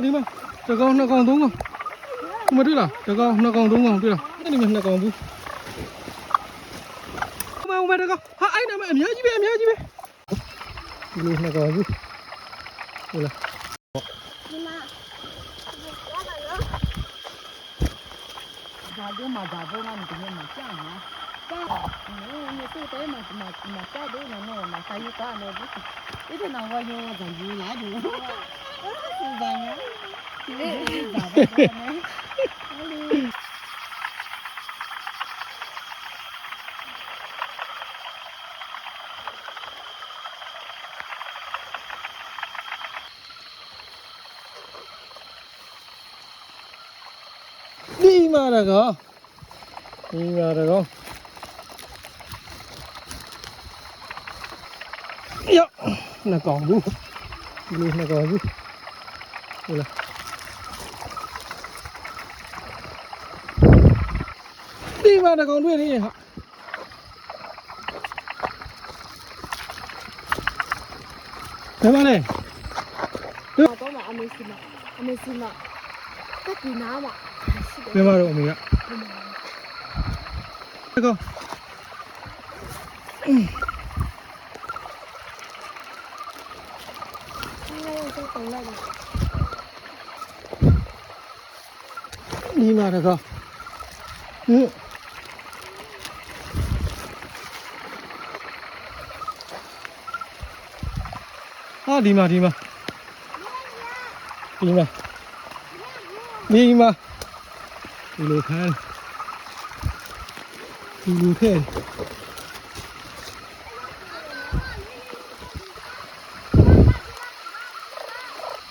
đi mà chờ con nó còn đúng không? Không biết là chờ con nó còn đúng không? Biết là cái này mình nó còn đúng. Không không biết được không? Hả ấy nào mà nhớ chứ, em nhớ chứ. Đi nó còn đúng. Đây là Hãy subscribe cho kênh Ghiền Mì Gõ Để không bỏ lỡ những video hấp dẫn như tư tế mà mà mà cái đấy là nó mà cái như cái này biết cái nào coi như là gì lá gì đi mà là có. Đi mà là có. Dạ. Là còn luôn luôn là còn luôn Ui Đi vào là còn đuôi đi hả? Thế bạn này. Đưa Có mà à, ăn đi xin ạ. À, ăn đi xin ạ. Tất kỳ ná mà Đưa vào được mình ạ. Được không? Ừ. Hôm nay tôi ဒီမှာတကောင်တွေ့နေဟာဘယ်မှာလဲတော့မှအမေစီမအမေစီမတက်ဒီနားမှာရှိတယ်ဘယ်မှာတော့အမေကတကောင်ငါရောတော့တုံးလိုက်တယ်ဒီမှာတကောင်ဟင်းဟာဒီမှာဒီမှာဒီမှာဒီမှာဒီလိုခံဒီလိုထဲ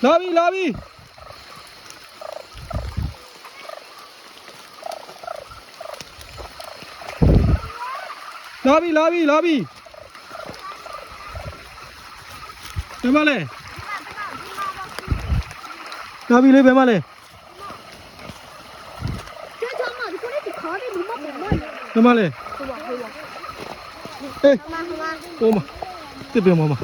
လာပြီလာပြီ လာပြီလာပြီလာပြီဘယ်မှာလဲလာပြီလေဘယ်မှာလဲကျချမ်းမဒီကိုလေးခါတယ်ဘုမဘုမဘယ်မှာလဲဟိုပါဟိုပါအေးဟိုပါဟိုပါဟိုမှာတစ်ပင်ပေါ်မှာ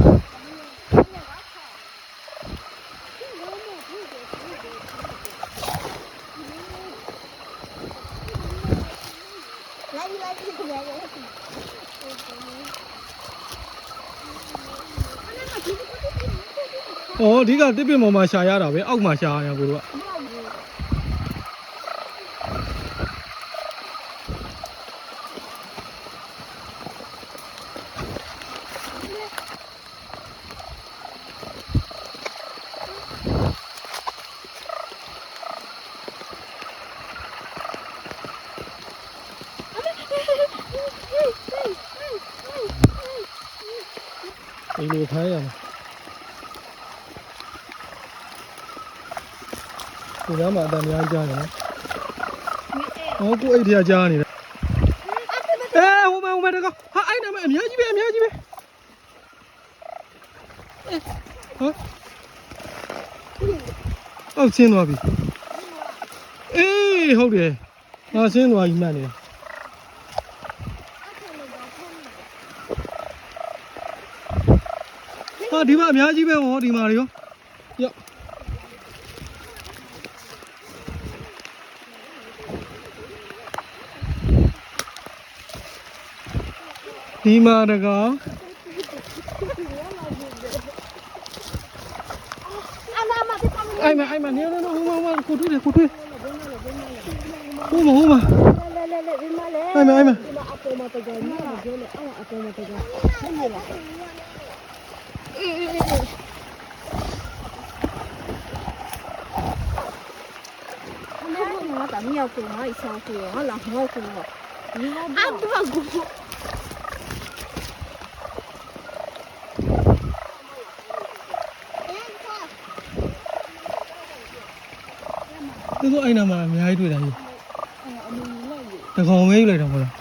လိုက်လိုက်ဒီကိုလေး ဩအဓိကတစ်ပင်ပေါ်မှာရှာရတာပဲအောက်မှာရှာရကိုတို့ကဒီလိုခိုင်းရမှာ ဒီနားမှာအတန်များကြားနေနော်ဟောကိုအိတ်ထရကြားနေတယ်အဲဟိုမှာဟိုမှာတကောဟာအဲ့နားမှာအများကြီးပဲအများကြီးပဲဟောအောက်ဆင်းသွားပြီအေးဟုတ်တယ်ငါဆင်းသွားပြီမှတ်နေတယ်ဟာဒီမှာအများကြီးပဲဟောဒီမှာတွေရောရော့ 희마르가 아이마 아이마 네네네 호마 호마 고두래 고두래 호마 호마 아이마 아이마 tạm nhau cùng hỏi sao cùng hỏi là hỏi cùng hỏi ăn quá cùng 姑，သူတို့အဲ့နာမှာအများကြီးတွေ့တာကြီးတကောင်မဲယူလိုက်တော့မဟုတ်လား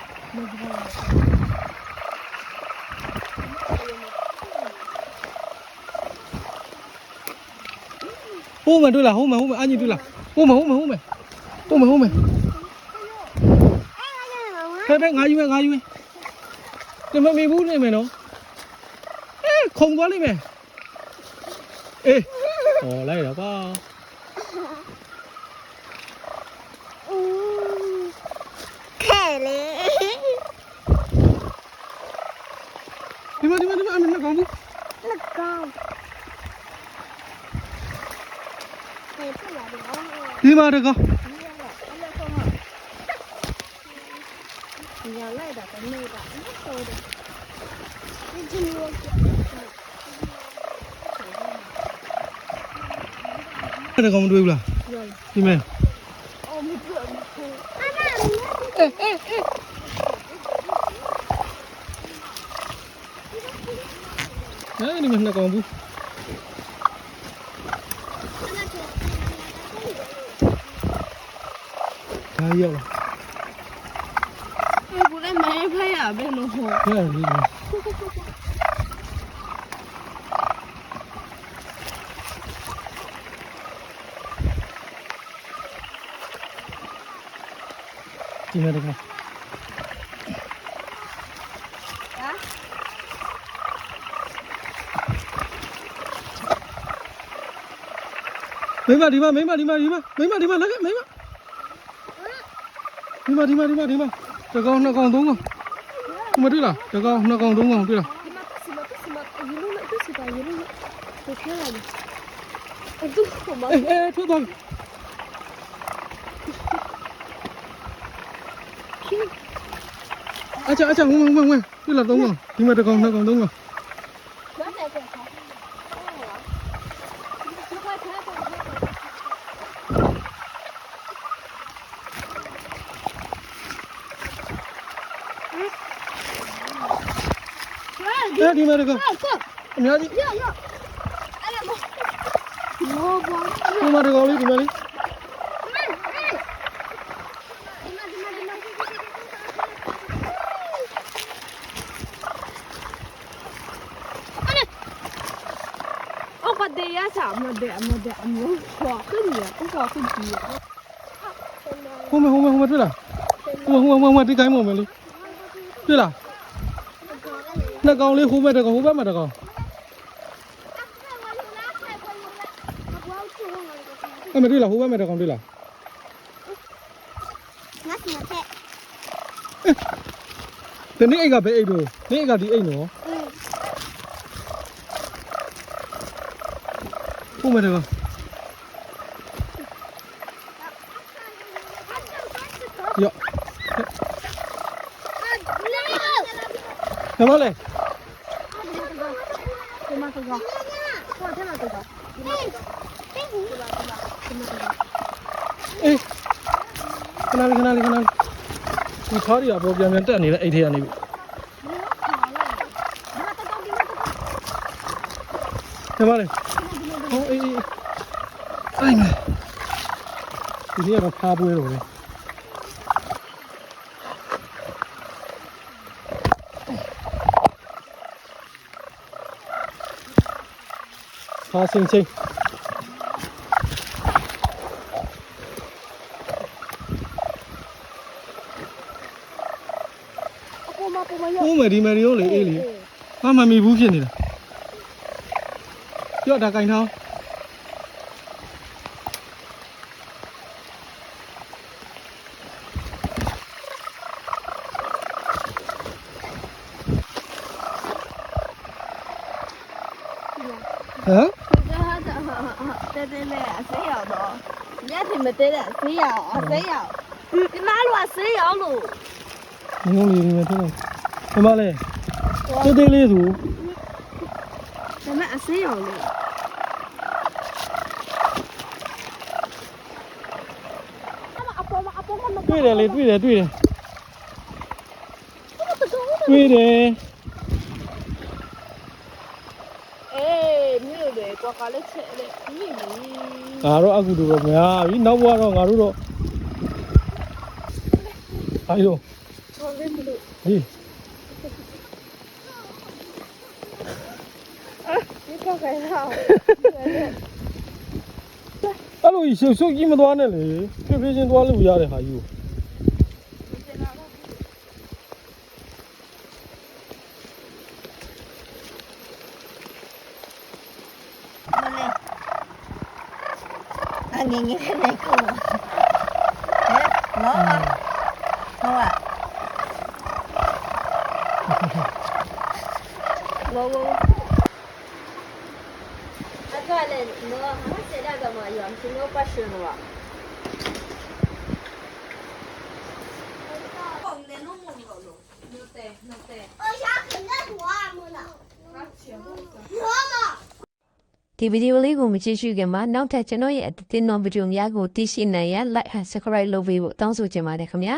ဟိုမှာတွေ့လားဟိုမှာဟိုမှာအညီတွေ့လားဟိုမှာဟိုမှာဟိုမှာဟိုမှာဟိုမှာဖဲဖဲငါယူမယ်ငါယူမယ်ဒီမမေဘူးနေမယ်နော်အဲခုံသွားလိမ့်မယ်အေးဟောလိုက်တော့ပါ เลยဒီမဒီမဒီမအမေငါကောင်းဘူးငါကောင်းဒီမှာတကောညာလိုက်တာကနေတာမဟုတ်တော့ဘူးဒီလိုကတကောမတွေ့ဘူးလားဒီမဲ့ Ini mana kamu? Ayo. Ibu dah main play ya, belum. Ya, belum. chị Hương được không? Mấy mà đi mà, mấy mà đi mà đi mà, mấy mà đi mà lấy mấy mà. Đi mà đi mà đi mà đi mà. Chờ con nó còn đúng không? Không biết là, chờ con nó còn đúng không? À? đi là. Ê, ê, thôi thôi. à chờ à chờ không không không đi là đúng rồi đi mà được không được không đúng rồi Ê, đi mà được không? Nhớ đi. Đi mà được không? Đi mà đi. เดะมาเดะมูขอขึ้นเนี่ยกูขอขึ้นดีဟုံးမဟုံးမဟုံးမတွေ့လားဟုံးမဟုံးမဟုံးမဒီကိုင်းမဟုတ်မလေးတွေ့လားနှစ်ကောင်လေးဟိုးဘက်တကောင်ဟိုးဘက်မှာတကောင်အဲ့မတွေ့လားဟိုးဘက်မှာတကောင်တွေ့လားငါ့စီမထက်ဒီနေ့အိတ်ကဘယ်အိတ်တော့နေ့အိတ်ကဒီအိတ်နော် ဟိုမှာတကောင် ရော့ 那个。 နမလေး 这么这个，哇，这么这个，哎，这个，这么这个， အေးခဏလေးခဏလေးခဏလေးဒီခါရီကပေါ်ပြန်ပြန်တက်နေတဲ့အိတ်ထဲကနေပြီ 没有好嘞， ဟောအေးအိုင်းဒီနေ့တော့ဖားပွဲတော့လေဖားစင်ချင်းဟိုးမယ်ဒီမယ်ရောလေအေးလေမမမီဘူးဖြစ်နေတာပြော့ဒါကင်ထောင်း 嗯？在，得了，你哪路啊？水路。兄弟们，兄弟们，干嘛嘞？路。对的嘞，对的，对的。对的。 ကလည်းချက်လေဒီမီငါတော့အခုတို့ပဲများပြီနောက်ဘဝတော့ငါတို့တော့အားရောဟေးဒီကောက်ကဲတော့အဲ့လိုရှုပ်ရှုပ်ကြီးမသွားနဲ့လေဖြည်းဖြည်းချင်းသွားလို့ရတဲ့ဟာကြီးကို 你你，你你，你，你，你，啊，个，ဒီဗီဒီယိုလေးကိုမကြည့်ရှုခင်မှာနောက်ထပ်ကျွန်တော်ရဲ့အသစ်နော်ဗီဒီယိုများကိုသိရှိနိုင်ရန် like and subscribe လုပ်ပေးဖို့တောင်းဆိုချင်ပါတယ်ခင်ဗျာ